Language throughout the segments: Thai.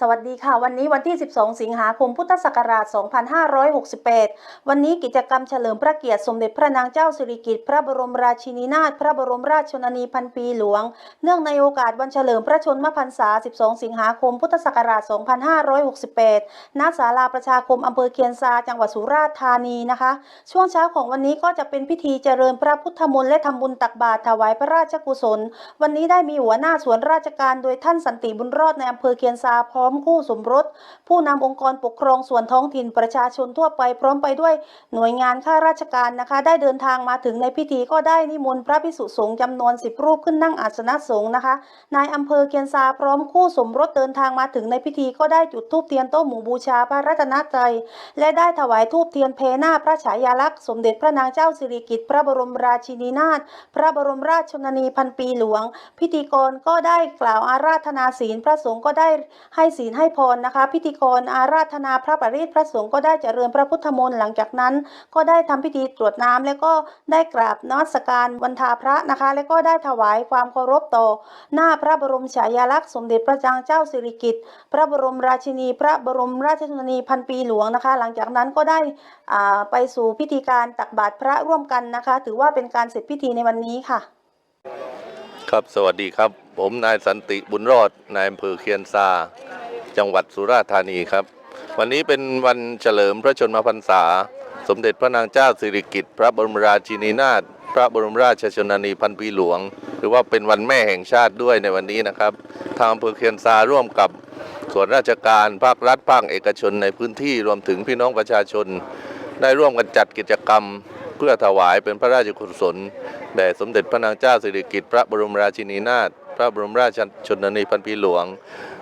สวัสดีค่ะ วันนี้วันที่ 12 สิงหาคมพุทธศักราช 2568 วันนี้กิจกรรมเฉลิมพระเกียรติสมเด็จพระนางเจ้าสิริกิติ์พระบรมราชินีนาถพระบรมราชชนนีพันปีหลวง เนื่องในโอกาสวันเฉลิมพระชนมพรรษา 12 สิงหาคมพุทธศักราช 2568 ณ ศาลาประชาคมอำเภอเคียนซาจังหวัดสุราษฎร์ธานีนะคะ ช่วงเช้าของวันนี้ก็จะเป็นพิธีเจริญพระพุทธมนต์และทำบุญตักบาตรถวายพระราชกุศล วันนี้ได้มีหัวหน้าส่วนราชการโดยท่านสันติบุญรอดในอำเภอเคียนซาพร้อมคู่สมรส ผู้นำองค์กรปกครองส่วนท้องถิ่นประชาชนทั่วไปพร้อมไปด้วยหน่วยงานข้าราชการนะคะ ได้เดินทางมาถึงในพิธีก็ได้นิมนต์พระภิกษุสงฆ์จำนวนสิบรูปขึ้นนั่งอาสนะสงฆ์นะคะนายอำเภอเคียนซาพร้อมคู่สมรสเดินทางมาถึงในพิธีก็ได้จุดธูปเทียนโต๊ะหมู่บูชาพระรัตนตรัยและได้ถวายธูปเทียนเพหน้าพระฉายาลักษณ์สมเด็จพระนางเจ้าสิริกิติ์พระบรมราชินีนาถพระบรมราชชนนีพันปีหลวง พิธีกรก็ได้กล่าวอาราธนาศีลพระสงฆ์ก็ได้ให้ศีลให้พรนะคะ พิธีกรอาราธนาพระปริตพระสงฆ์ก็ได้เจริญพระพุทธมนต์หลังจากนั้น ก็ได้ทำพิธีตรวจน้ำแล้วก็ได้กราบนมัสการวันทาพระนะคะ แล้วก็ได้ถวายความเคารพต่อ หน้าพระบรมฉายาลักษณ์สมเด็จพระนางเจ้าสิริกิติ์พระบรมราชินี พระบรมราชชนนีพันปีหลวงนะคะ หลังจากนั้นก็ได้อ่าไปสู่พิธีการตักบาตรพระร่วมกันนะคะ ถือว่าเป็นการเสร็จพิธีในวันนี้ค่ะ ครับสวัสดีครับ ผมนายสันติบุญรอดนายอำเภอเคียนซา จังหวัดสุราษฎร์ธานีครับ วันนี้เป็นวันเฉลิมพระชนมพรรษา สมเด็จพระนางเจ้าสิริกิติ์พระบรมราชินีนาถพระบรมราชชนนีพันปีหลวง หรือว่าเป็นวันแม่แห่งชาติด้วยในวันนี้นะครับ ทางอำเภอเคียนซาร่วมกับส่วนราชการภาครัฐภาคเอกชนในพื้นที่รวมถึงพี่น้องประชาชน ได้ร่วมกันจัดกิจกรรม เพื่อถวายเป็นพระราชกุศลแด่สมเด็จพระนางเจ้าสิริกิติ์พระบรมราชินีนาถพระบรมราชชนนีพันปีหลวง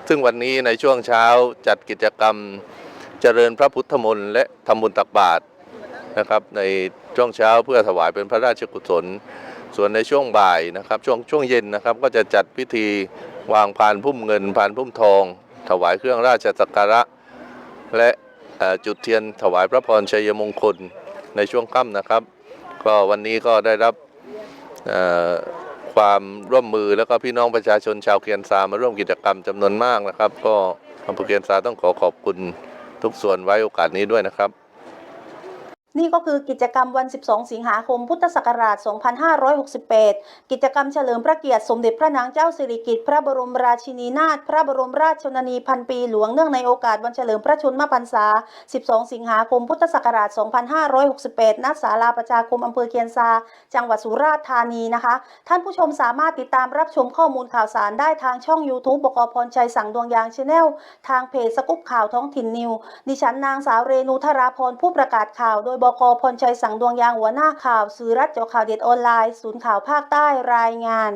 ซึ่งวันนี้ในช่วงเช้าจัดกิจกรรมเจริญพระพุทธมนต์และทำบุญตักบาตรนะครับในช่วงเช้าเพื่อถวายเป็นพระราชกุศล ส่วนในช่วงบ่ายนะครับช่วงช่วงเย็นนะครับ ก็จะจัดพิธีวางพานพุ่มเงินพานพุ่มทอง ถวายเครื่องราชสักการะ และจุดเทียนถวายพระพรชัยมงคลในช่วงค่ำนะครับ ก็วันนี้ก็ได้รับ ความร่วมมือแล้วก็พี่น้องประชาชนชาวเคียนซามาร่วมกิจกรรมจำนวนมากนะครับ ก็อำเภอเคียนซาต้องขอขอบคุณทุกส่วนไว้โอกาสนี้ด้วยนะครับ นี่ก็คือกิจกรรมวัน 12 สิงหาคม พุทธศักราช 2568 กิจกรรมเฉลิมพระเกียรติสมเด็จพระนางเจ้าสิริกิติ์พระบรมราชินีนาถ พระบรมราชชนนีพันปีหลวงเนื่องในโอกาสวันเฉลิมพระชนมพรรษา 12 สิงหาคม พุทธศักราช 2568 ณ ศาลาประชาคมอำเภอเคียนซา จังหวัดสุราษฎร์ธานีนะคะ ท่านผู้ชมสามารถติดตามรับชมข้อมูลข่าวสารได้ทางช่อง YouTube บกพรชัยสั่งดวงยางชาแนล ทางเพจสกุปข่าวท้องถิ่นนิว ดิฉันนางสาวเรนูธราพรผู้ประกาศข่าวโดยบกพลชัยสังดวงยางหัวหน้าข่าวสื่อรัฐเจาะข่าวเด็ดออนไลน์ ศูนย์ข่าวภาคใต้รายงาน